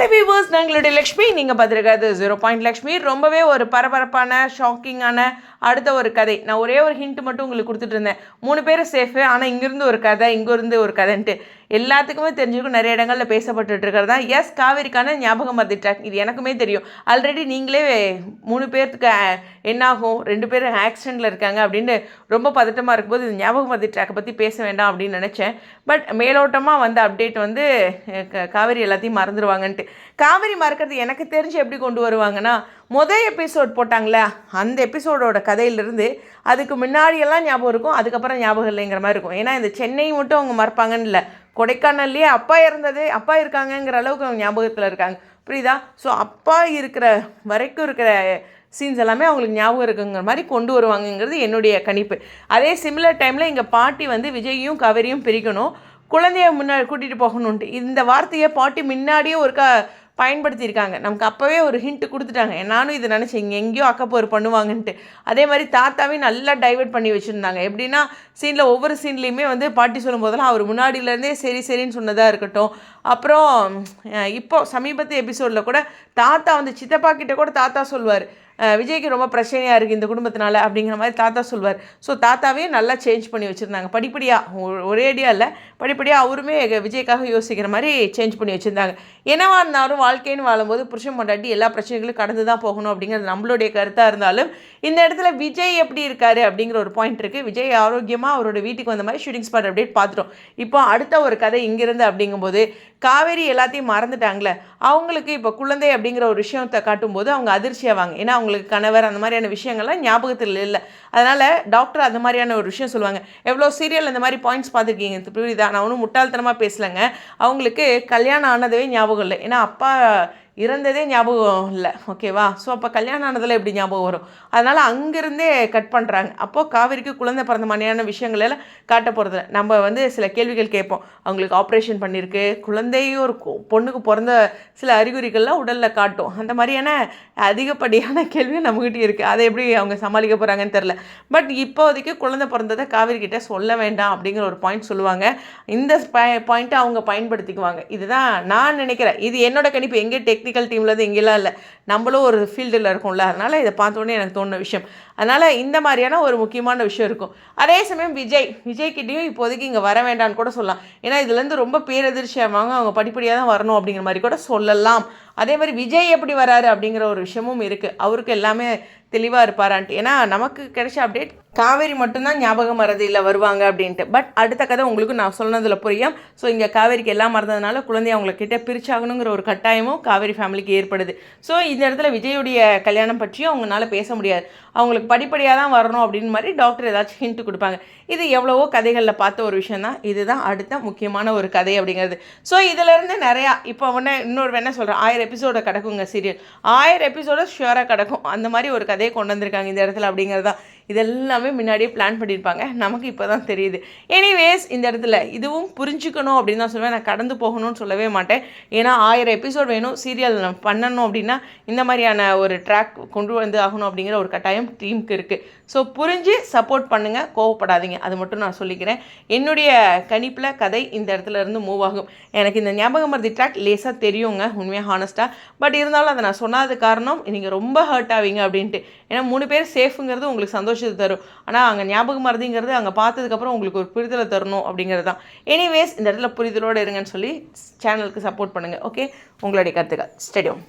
Hello viewers நாங்களுடைய Lakshmi. நீங்கள் பார்த்துருக்காது zero point Lakshmi. ரொம்பவே ஒரு பரபரப்பான ஷாக்கிங்கான அடுத்த ஒரு கதை. நான் ஒரே ஒரு ஹிண்ட் மட்டும் உங்களுக்கு கொடுத்துட்டு இருந்தேன். மூணு பேரும் சேஃபு ஆனால் இங்கேருந்து ஒரு கதை இங்கேருந்து ஒரு கதைன்ட்டு. எல்லாத்துக்குமே தெரிஞ்சிருக்கும். நிறைய இடங்களில் பேசப்பட்டுட்டு இருக்கிறது. தான் எஸ் காவேரிக்கான ஞாபகம் மருதி ட்ராக் இது எனக்குமே தெரியும். ஆல்ரெடி நீங்களே மூணு பேர்த்துக்கு என்னாகும்? ரெண்டு பேரும் ஆக்சிடெண்ட்டில் இருக்காங்க அப்படின்னு ரொம்ப பதட்டமாக இருக்கும்போது இது ஞாபகம் மருதி ட்ராக்கை பற்றி பேச வேண்டாம் அப்படின்னு நினச்சேன். பட் மேலோட்டமாக வந்த அப்டேட் வந்து க- காவேரி எல்லாத்தையும் மறந்துடுவாங்கன்ட்டு காவேரி மறக்கிறது எனக்கு தெரிஞ்சு எப்படி கொண்டு வருவாங்கன்னா மொதல் எபிசோட் போட்டாங்களே? அந்த எபிசோடோட கதையிலிருந்து அதுக்கு முன்னாடியெல்லாம் ஞாபகம் இருக்கும். அதுக்கப்புறம் ஞாபகம் இல்லைங்கிற மாதிரி இருக்கும். ஏன்னா இந்த சென்னை மட்டும் அவங்க மறப்பாங்கன்னு இல்லை. கொடைக்கானல்லையே அப்பா இறந்ததே அப்பா இருக்காங்கங்கிற அளவுக்கு அவங்க ஞாபகத்தில் இருக்காங்க. புரியுதா? ஸோ அப்பா இருக்கிற வரைக்கும் இருக்கிற சீன்ஸ் எல்லாமே அவங்களுக்கு ஞாபகம் இருக்குங்கிற மாதிரி கொண்டு வருவாங்கங்கிறது என்னுடைய கணிப்பு. அதே சிமிலர் டைமில் எங்கள் பாட்டி வந்து விஜயும் கவரியும் பிரிக்கணும். குழந்தைய முன்னாடி கூட்டிகிட்டு போகணுன்ட்டு இந்த வார்த்தையை பாட்டி முன்னாடியே ஒருக்கா பயன்படுத்தியிருக்காங்க. நமக்கு அப்போவே ஒரு ஹிண்ட் கொடுத்துட்டாங்க. நானும் இது நினச்சேன். இங்கே எங்கேயோ அக்கப்போர் பண்ணுவாங்கன்ட்டு. அதே மாதிரி தாத்தாவையும் நல்லா டைவர்ட் பண்ணி வச்சுருந்தாங்க. எப்படின்னா சீனில் ஒவ்வொரு சீன்லேயுமே வந்து பாட்டி சொல்லும் போதெல்லாம் அவர் முன்னாடியிலேருந்தே சரி சரின்னு சொன்னதாக இருக்கட்டும். அப்புறம் இப்போ சமீபத்து எபிசோடில் கூட தாத்தா வந்து சித்தப்பா கிட்ட கூட தாத்தா சொல்வார். விஜய்க்கு ரொம்ப பிரச்சனையாக இருக்குது இந்த குடும்பத்தினால அப்படிங்கிற மாதிரி தாத்தா சொல்வார். ஸோ தாத்தாவையும் நல்லா சேஞ்ச் பண்ணி வச்சுருந்தாங்க. படிப்படியாக ஒரேடியாக இல்லை படிப்படியாக அவருமே விஜய்க்காக யோசிக்கிற மாதிரி சேஞ்ச் பண்ணி வச்சுருந்தாங்க. என்னவா இருந்தாலும் வாழ்க்கைன்னு வாழும்போது புருஷன் பொண்டாட்டி எல்லா பிரச்சனைகளும் கடந்து தான் போகணும் அப்படிங்கிறது நம்மளுடைய கருத்தாக இருந்தாலும் இந்த இடத்துல விஜய் எப்படி இருக்காரு அப்படிங்கிற ஒரு பாயிண்ட் இருக்குது விஜய் ஆரோக்கியமாக அவரோட வீட்டுக்கு வந்த மாதிரி ஷூட்டிங் ஸ்பாட் அப்டேட் பார்த்துட்டோம். இப்போ அடுத்த ஒரு கதை இங்கிருந்து அப்படிங்கும்போது காவேரி எல்லாத்தையும் மறந்துட்டாங்களே அவங்களுக்கு இப்போ குழந்தை அப்படிங்கிற ஒரு விஷயத்தை காட்டும்போது அவங்க அதிர்ச்சியாவாங்க ஏன்னா அவங்களுக்கு கணவர் அந்த மாதிரியான விஷயங்கள்லாம் ஞாபகத்தில் இல்லை. அதனால் டாக்டர் அந்த மாதிரியான ஒரு விஷயம் சொல்லுவாங்க. எவ்வளோ சீரியல் அந்த மாதிரி பாயிண்ட்ஸ் பார்த்துருக்கீங்க புரியுதா? நான் ஒன்றும் முட்டாள்தனமாக பேசலைங்க. அவங்களுக்கு கல்யாணம் ஆனதே ஞாபகம் இல்லை. ஏன்னா அப்பா இறந்ததே ஞாபகம் இல்லை. ஓகேவா? ஸோ அப்போ கல்யாணம் ஆனதில் எப்படி ஞாபகம் வரும்? அதனால் அங்கேருந்தே கட் பண்ணுறாங்க அப்போது காவிரிக்கு குழந்தை பிறந்த மாதிரியான விஷயங்கள் எல்லாம் காட்ட போகிறதில்ல நம்ம வந்து சில கேள்விகள் கேட்போம். அவங்களுக்கு ஆப்ரேஷன் பண்ணியிருக்கு. குழந்தையும் ஒரு பொண்ணுக்கு பிறந்த சில அறிகுறிகள்லாம் உடலில் காட்டும். அந்த மாதிரியான அதிகப்படியான கேள்வியும் நம்மகிட்ட இருக்குது அதை எப்படி அவங்க சமாளிக்க போகிறாங்கன்னு தெரில பட் இப்போதைக்கு குழந்தை பிறந்ததை காவிரி கிட்டே சொல்ல வேண்டாம் அப்படிங்கிற ஒரு பாயிண்ட் சொல்லுவாங்க. இந்த பாயிண்ட்டை அவங்க பயன்படுத்திக்குவாங்க. இதுதான் நான் நினைக்கிறேன். இது என்னோட கணிப்பு. எங்கே டெக்னிக்கல் டீம்லேருந்து எங்கெல்லாம் இல்லை. நம்மளும் ஒரு ஃபீல்டில் இருக்கும்ல. அதனால் இதை பார்த்தோன்னே எனக்கு தோணுன விஷயம். அதனால் இந்த மாதிரியான ஒரு முக்கியமான விஷயம் இருக்கும். அதே சமயம் விஜய் விஜய்கிட்டையும் இப்போதைக்கு இங்கே வர வேண்டாம்னு கூட சொல்லலாம். ஏன்னா இதுலேருந்து ரொம்ப பேரதிர்ச்சியாக வாங்க அவங்க படிப்படியாக தான் வரணும் அப்படிங்கிற மாதிரி கூட சொல்லலாம். அதே மாதிரி விஜய் எப்படி வராரு அப்படிங்கிற ஒரு விஷயமும் இருக்குது அவருக்கு எல்லாமே தெளிவாக இருப்பாரான்ட்டு ஏன்னா நமக்கு கிடைச்ச அப்டேட் காவேரி மட்டும்தான் ஞாபகம் மறதியில் வருவாங்க அப்படின்ட்டு. பட் அடுத்த கதை உங்களுக்கு நான் சொன்னதில் புரியும். ஸோ இங்கே காவேரிக்கு எல்லாம் மறந்ததுனால குழந்தைய அவங்கக்கிட்ட பிரிச்சாகணுங்கிற ஒரு கட்டாயமும் காவேரி ஃபேமிலிக்கு ஏற்படுது. ஸோ இந்த இடத்துல விஜயுடைய கல்யாணம் பற்றியும் அவங்களால பேச முடியாது. அவங்களுக்கு படிப்படியாக தான் வரணும் அப்படின்னு மாதிரி டாக்டர் ஏதாச்சும் ஹிண்ட் கொடுப்பாங்க. இது எவ்வளவோ கதைகளில் பார்த்த ஒரு விஷயம் தான் இதுதான் அடுத்த முக்கியமான ஒரு கதை அப்படிங்கிறது. ஸோ இதிலேருந்து நிறையா இப்போ ஒன்று இன்னொரு வேணால் சொல்கிறேன் ஆயிரம் எபிசோட கிடக்குங்க சீரியல் ஆயிரம் எபிசோட ஷுவராக கிடக்கும். அந்த மாதிரி ஒரு கதையை கொண்டு வந்திருக்காங்க இந்த இடத்துல அப்படிங்கிறது தான் இதெல்லாமே முன்னாடியே பிளான் பண்ணியிருப்பாங்க. நமக்கு இப்போ தான் தெரியுது. எனிவேஸ் இந்த இடத்துல இதுவும் புரிஞ்சுக்கணும் அப்படின்னு தான் சொல்லுவேன். நான் கடந்து போகணும்னு சொல்லவே மாட்டேன். ஏன்னா ஆயிரம் எபிசோட் வேணும். சீரியல் பண்ணணும் அப்படின்னா இந்த மாதிரியான ஒரு ட்ராக் கொண்டு வந்து ஆகணும் அப்படிங்கிற ஒரு கட்டாயம் டீமுக்கு இருக்குது ஸோ புரிஞ்சு சப்போர்ட் பண்ணுங்கள் கோவப்படாதீங்க. அது மட்டும் நான் சொல்லிக்கிறேன். என்னுடைய கணிப்பில் கதை இந்த இடத்துல இருந்து மூவ் ஆகும். எனக்கு இந்த ஞாபகம் மருதி ட்ராக் லேசாக தெரியுங்க. உண்மையாக ஹானஸ்ட்டாக பட் இருந்தாலும் அதை நான் சொன்னாத காரணம் நீங்கள் ரொம்ப ஹர்ட் ஆவீங்க அப்படின்ட்டு. ஏன்னா மூணு பேர் சேஃபுங்கிறது உங்களுக்கு சந்தோஷம் சந்தோஷத்தை தரும். ஆனால் அங்கே ஞாபகம் மருதிங்கிறது அங்கே பார்த்ததுக்கப்புறம் உங்களுக்கு ஒரு புரிதலை தரணும் அப்படிங்கிறது தான். எனிவேஸ் இந்த இடத்துல புரிதலோடு இருங்கன்னு சொல்லி சேனலுக்கு சப்போர்ட் பண்ணுங்கள் ஓகே உங்களுடைய கருத்துக்கள். ஸ்டடியோம்